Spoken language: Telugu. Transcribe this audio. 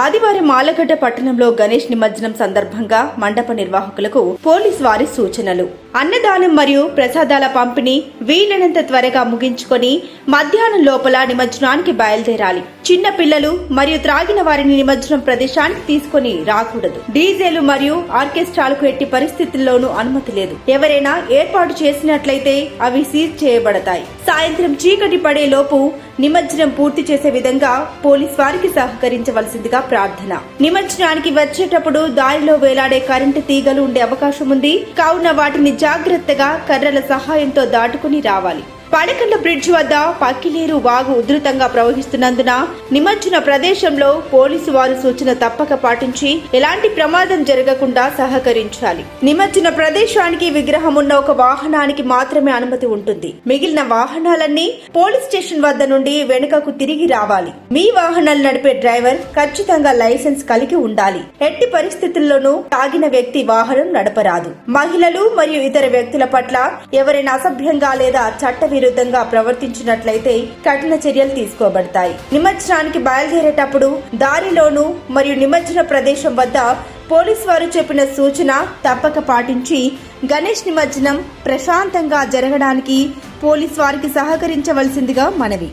ఆదివారం ఆలగడ్డ పట్టణంలో గణేష్ నిమజ్జనం సందర్భంగా మండప నిర్వాహకులకు పోలీస్ వారి సూచనలు. అన్నదానం మరియు ప్రసాదాల పంపిణీ వీలైనంత త్వరగా ముగించుకొని మధ్యాహ్నం లోపల నిమజ్జనానికి బయలుదేరాలి. చిన్న పిల్లలు మరియు త్రాగిన వారిని నిమజ్జనం ప్రదేశానికి తీసుకొని రాకూడదు. డీజేలు మరియు ఆర్కెస్ట్రాలకు ఎట్టి పరిస్థితుల్లోనూ అనుమతి లేదు. ఎవరైనా ఏర్పాటు చేసినట్లయితే అవి సీజ్ చేయబడతాయి. సాయంత్రం చీకటి పడే లోపు నిమజ్జనం పూర్తి చేసే విధంగా పోలీస్ వారికి సహకరించవలసిందిగా ప్రార్థన. నిమజ్జనానికి వచ్చేటప్పుడు దారిలో వేలాడే కరెంటు తీగలు ఉండే అవకాశం ఉంది. కావున వాటిని జాగ్రత్తగా కర్రల సహాయంతో దాటుకుని రావాలి. పడకండ బ్రిడ్జ్ వద్ద పక్కిలేరు వాగు ఉధృతంగా ప్రవహిస్తున్నందున నిమజ్జన ప్రదేశంలో పోలీసు వారు సూచన తప్పక పాటించి ఎలాంటి ప్రమాదం జరగకుండా సహకరించాలి. నిమజ్జన ప్రదేశానికి విగ్రహం ఉన్న ఒక వాహనానికి మాత్రమే అనుమతి ఉంటుంది. మిగిలిన వాహనాలన్నీ పోలీస్ స్టేషన్ వద్ద నుండి వెనుకకు తిరిగి రావాలి. మీ వాహనాలు నడిపే డ్రైవర్ ఖచ్చితంగా లైసెన్స్ కలిగి ఉండాలి. ఎట్టి పరిస్థితుల్లోనూ తాగిన వ్యక్తి వాహనం నడపరాదు. మహిళలు మరియు ఇతర వ్యక్తుల పట్ల ఎవరైనా అసభ్యంగా లేదా విరుద్ధంగా ప్రవర్తించినట్లయితే కఠిన చర్యలు తీసుకోబడతాయి. నిమజ్జనానికి బయలుదేరేటప్పుడు దారిలోను మరియు నిమజ్జన ప్రదేశం వద్ద పోలీస్ వారు చెప్పిన సూచన తప్పక పాటించి గణేష్ నిమజ్జనం ప్రశాంతంగా జరగడానికి పోలీస్ వారికి సహకరించవలసిందిగా మనవి.